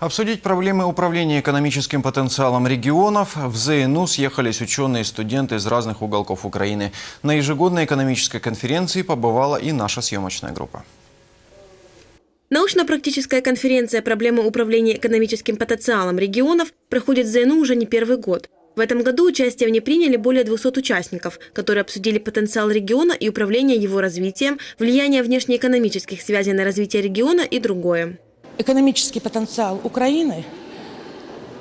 Обсудить проблемы управления экономическим потенциалом регионов в ЗНУ съехались ученые и студенты из разных уголков Украины. На ежегодной экономической конференции побывала и наша съемочная группа. Научно-практическая конференция «Проблемы управления экономическим потенциалом регионов» проходит в ЗНУ уже не первый год. В этом году участие в ней приняли более 200 участников, которые обсудили потенциал региона и управление его развитием, влияние внешнеэкономических связей на развитие региона и другое. Экономический потенциал Украины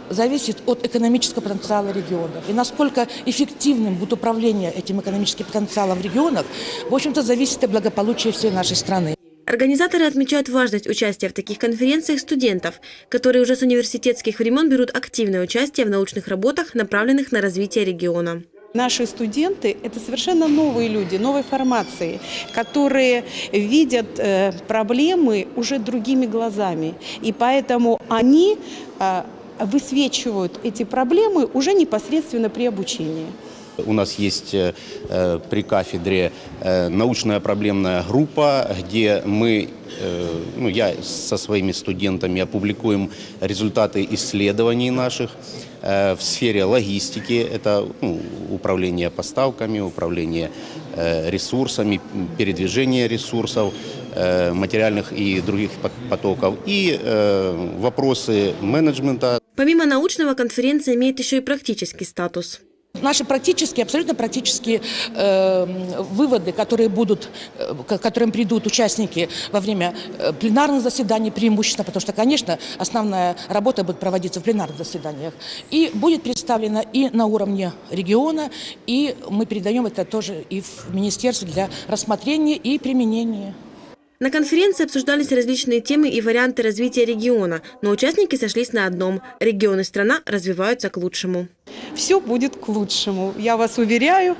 зависит от экономического потенциала регионов. И насколько эффективным будет управление этим экономическим потенциалом в регионах, в общем-то, зависит от благополучия всей нашей страны. Организаторы отмечают важность участия в таких конференциях студентов, которые уже с университетских времен берут активное участие в научных работах, направленных на развитие региона. Наши студенты – это совершенно новые люди, новой формации, которые видят э, проблемы уже другими глазами. И поэтому они э, высвечивают эти проблемы уже непосредственно при обучении. У нас есть э, э, при кафедре э, научная проблемная группа, где мы, ну, я со своими студентами опубликуем результаты исследований наших в сфере логистики. Это ну, управление поставками, управление ресурсами, передвижение ресурсов материальных и других пот- потоков. И вопросы менеджмента, Помимо научного, конференция имеет еще и практический статус. Наши практические, абсолютно практические э, выводы, которые будут, э, к которым придут участники во время э, пленарных заседаний преимущественно, потому что, конечно, основная работа будет проводиться в пленарных заседаниях, и будет представлена и на уровне региона, и мы передаем это тоже и в министерство для рассмотрения и применения. На конференции обсуждались различные темы и варианты развития региона, но участники сошлись на одном – регион и страна развиваются к лучшему. Все будет к лучшему, я вас уверяю.